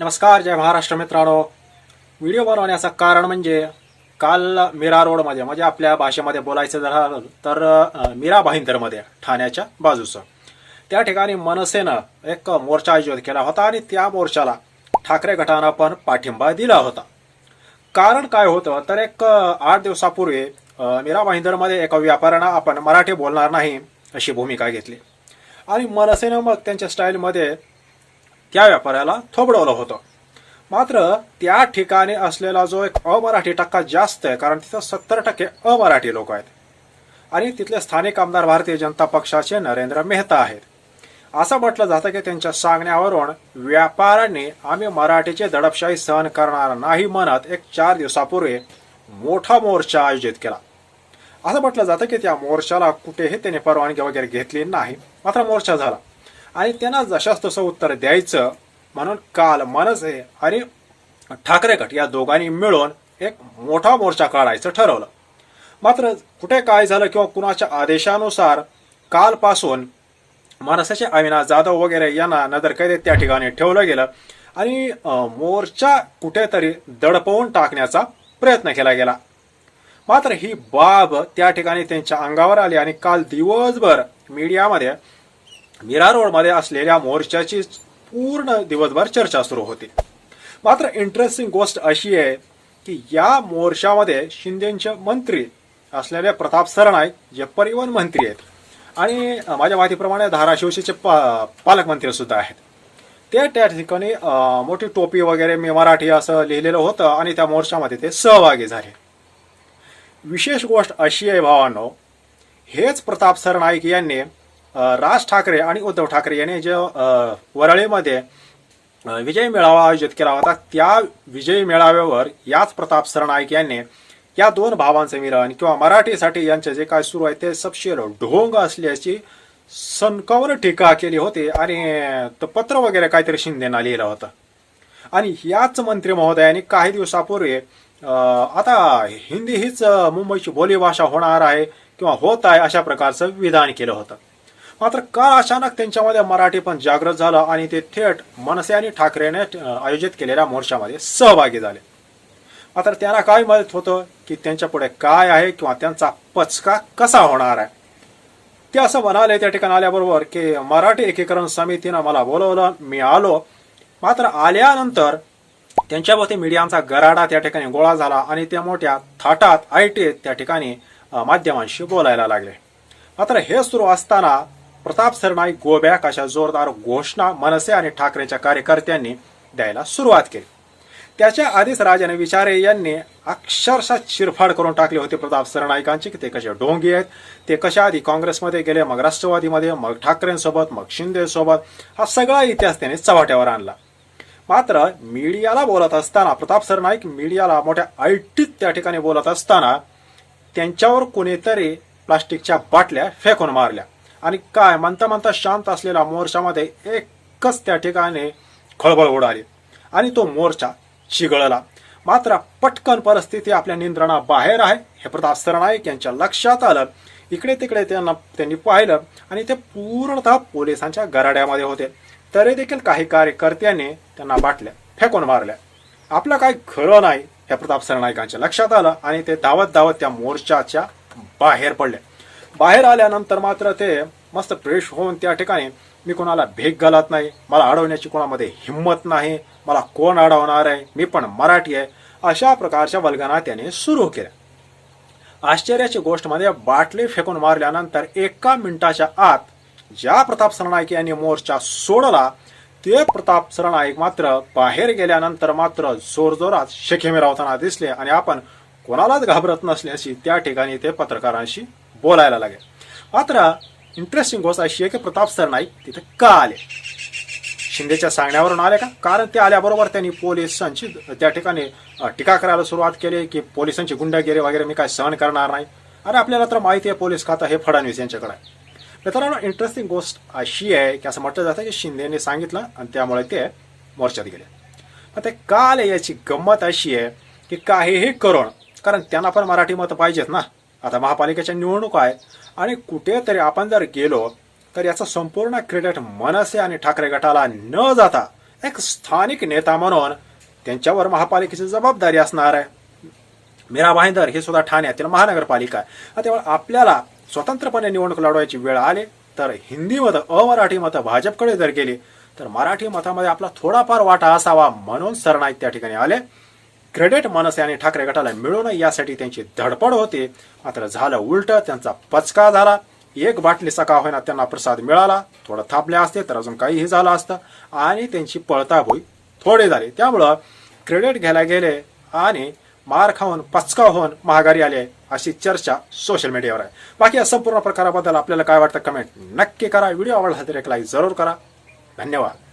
नमस्कार जय महाराष्ट्र मित्रांनो. व्हिडिओ बनवण्याचं कारण म्हणजे काल मीरा रोडमध्ये म्हणजे आपल्या भाषेमध्ये बोलायचं झालं तर मीरा भाईंदरमध्ये ठाण्याच्या बाजूचं. त्या ठिकाणी मनसेनं एक मोर्चा आयोजित केला होता आणि त्या मोर्चाला ठाकरे गटानं पण पाठिंबा दिला होता. कारण काय होतं तर एक आठ दिवसापूर्वी मीरा भाईंदरमध्ये एका व्यापाऱ्यानं आपण मराठी बोलणार नाही अशी भूमिका घेतली. आणि मनसेनं मग त्यांच्या स्टाईलमध्ये त्या व्यापाऱ्याला थोबडवलं होतं. मात्र त्या ठिकाणी असलेला जो एक अमराठी टक्का जास्त आहे कारण तिथं सत्तर टक्के अमराठी लोक आहेत. आणि तिथले स्थानिक आमदार भारतीय जनता पक्षाचे नरेंद्र मेहता आहेत. असं म्हटलं जातं की त्यांच्या सांगण्यावरून व्यापाऱ्यांनी आम्ही मराठीचे दडपशाही सहन करणार नाही म्हणत एक चार दिवसापूर्वी मोठा मोर्चा आयोजित केला. असं म्हटलं जातं की त्या मोर्चाला कुठेही त्यांनी परवानगी वगैरे घेतली नाही. मात्र मोर्चा झाला. आणि त्यांना जशास तसं उत्तर द्यायचं म्हणून काल मनसे आणि ठाकरे गट या दोघांनी मिळून एक मोठा मोर्चा काढायचं ठरवलं. मात्र कुठे काय झालं किंवा कुणाच्या आदेशानुसार कालपासून मनसेचे अविनाश जाधव वगैरे यांना नजरकैदेत त्या ठिकाणी ठेवलं गेलं आणि मोर्चा कुठेतरी दडपवून टाकण्याचा प्रयत्न केला गेला. मात्र ही बाब त्या ठिकाणी त्यांच्या अंगावर आली आणि काल दिवसभर मीडियामध्ये मीरा रोडमध्ये असलेल्या मोर्चाची पूर्ण दिवसभर चर्चा सुरू होती. मात्र इंटरेस्टिंग गोष्ट अशी आहे की या मोर्चामध्ये शिंदेचे मंत्री असलेले प्रताप सरनाईक जे परिवहन मंत्री आहेत आणि माझ्या माहितीप्रमाणे धाराशिवशीचे पा पालकमंत्री सुद्धा आहेत. ते त्या ठिकाणी मोठी टोपी वगैरे मी मराठी असं लिहिलेलं होतं आणि त्या मोर्चामध्ये ते सहभागी झाले. विशेष गोष्ट अशी आहे भावांनो हेच प्रताप सरनाईक यांनी राज ठाकरे आणि उद्धव ठाकरे यांनी जे वरळीमध्ये विजय मेळावा आयोजित केला होता त्या विजय मेळाव्यावर याच प्रताप सरनाईक यांनी या दोन भावांचं मिलन किंवा मराठीसाठी यांचे जे काय सुरू आहे ते सपशेल ढोंग असल्याची सनकावर टीका केली होती आणि पत्र वगैरे काहीतरी शिंदेना लिहिलं होतं. आणि याच मंत्री महोदयांनी काही दिवसापूर्वी आता हिंदी हीच मुंबईची बोलीभाषा होणार आहे किंवा होत आहे अशा प्रकारचं विधान केलं होतं. मात्र काल अचानक त्यांच्यामध्ये मराठी पण जागृत झालं आणि ते थेट मनसे आणि ठाकरेने आयोजित केलेल्या मोर्चामध्ये सहभागी झाले. मात्र त्यांना काय मदत होतं की त्यांच्या पुढे काय आहे किंवा त्यांचा पचका कसा होणार आहे? ते असं म्हणाले त्या ठिकाणी आल्याबरोबर की मराठी एकीकरण समितीनं मला बोलवलं मी आलो. मात्र आल्यानंतर त्यांच्यावरती मीडियाचा गराडा त्या ठिकाणी गोळा झाला आणि त्या मोठ्या थाटात आय टी त्या ठिकाणी माध्यमांशी बोलायला लागले. मात्र हे सुरू असताना प्रताप सरनाईक गोबॅक अशा जोरदार घोषणा मनसे आणि ठाकरेच्या कार्यकर्त्यांनी द्यायला सुरुवात केली. त्याच्या आधीच राजाने विचारे यांनी अक्षरशः चिरफाड करून टाकले होते प्रताप सरनाईकांची की ते कसे डोंगी आहेत ते कशा आधी काँग्रेसमध्ये गेले मग राष्ट्रवादीमध्ये मग ठाकरेंसोबत मग शिंदेसोबत हा सगळा इतिहास त्याने चव्हाट्यावर आणला. मात्र मीडियाला बोलत असताना प्रताप सरनाईक मीडियाला मोठ्या आयटीत त्या ठिकाणी बोलत असताना त्यांच्यावर कोणीतरी प्लास्टिकच्या बाटल्या फेकून मारल्या. आणि काय म्हणता म्हणता शांत असलेल्या मोर्चामध्ये एकच त्या ठिकाणी खळबळ उडाली. आणि तो मोर्चा चिघळला. मात्र पटकन परिस्थिती आपल्या नियंत्रणा बाहेर आहे हे प्रताप सरनाईक यांच्या लक्षात आलं. इकडे तिकडे त्यांना त्यांनी पाहिलं आणि ते पूर्णतः पोलिसांच्या गराड्यामध्ये होते. तरी देखील काही कार्यकर्त्यांनी त्यांना बाटल्या फेकून मारल्या. आपलं काही खरं नाही हे प्रताप सरनाईकांच्या लक्षात आलं आणि ते धावत धावत त्या मोर्चाच्या बाहेर पडले. बाहेर आल्यानंतर मात्र ते मस्त फ्रेश होऊन त्या ठिकाणी मी कोणाला भेक घालत नाही. मला अडवण्याची कोणामध्ये हिंमत नाही. मला कोण अडवणार आहे? मी पण मराठी आहे. अशा प्रकारच्या वल्गना त्याने सुरू केल्या. आश्चर्याची गोष्ट म्हणजे बाटली फेकून मारल्यानंतर एका मिनिटाच्या आत ज्या प्रताप सरनाईक यांनी मोर्चा सोडला ते प्रताप सरनाईक मात्र बाहेर गेल्यानंतर मात्र जोरजोरात शेखे मिरावताना दिसले आणि आपण कोणालाच घाबरत नसल्याची त्या ठिकाणी ते पत्रकारांशी बोलायला लागेल. मात्र इंटरेस्टिंग गोष्ट अशी आहे की प्रताप सरनाईक तिथे का आले? शिंदेच्या सांगण्यावरून आले का? कारण ते आल्याबरोबर त्यांनी पोलिसांची त्या ठिकाणी टीका करायला सुरुवात केली की पोलिसांची गुंडागिरी वगैरे मी काय सहन करणार नाही. अरे आपल्याला तर माहिती आहे पोलीस खातं हे फडणवीस यांच्याकडे आहे. मित्रांनो इंटरेस्टिंग गोष्ट अशी आहे की असं म्हटलं जातं की शिंदेने सांगितलं आणि त्यामुळे ते मोर्चात गेले. मग ते का आले याची गंमत अशी आहे की काहीही करोण कारण त्यांना पण मराठी मतं पाहिजेत ना. आता महापालिकेच्या निवडणुका आहेत आणि कुठेतरी आपण जर गेलो तर याचा संपूर्ण क्रेडिट मनसे आणि ठाकरे गटाला न जाता एक स्थानिक नेता म्हणून त्यांच्यावर महापालिकेची जबाबदारी असणार आहे. मीरा भाईंदर हे सुद्धा ठाण्यातील महानगरपालिका आहे. तेव्हा आपल्याला स्वतंत्रपणे निवडणूक लढवायची वेळ आली तर हिंदी मतं अमराठी मतं भाजपकडे जर गेली तर मराठी मतामध्ये आपला थोडाफार वाटा असावा म्हणून सरनाईक त्या ठिकाणी आले. क्रेडिट मनसे आणि ठाकरे गटाला मिळवणं यासाठी त्यांची धडपड होती. मात्र झालं उलट त्यांचा पचका झाला. एक बाटलीचा का होईना त्यांना प्रसाद मिळाला. थोडं थापले असते तर अजून काहीही झालं असतं. आणि त्यांची पळताभोई थोडी झाली. त्यामुळं क्रेडिट घ्यायला गेले आणि मार खाऊन पचका होऊन महागारी आले अशी चर्चा सोशल मीडियावर आहे. बाकी या संपूर्ण प्रकाराबद्दल आपल्याला काय वाटतं कमेंट नक्की करा. व्हिडिओ आवडला तर एक लाईक जरूर करा. धन्यवाद.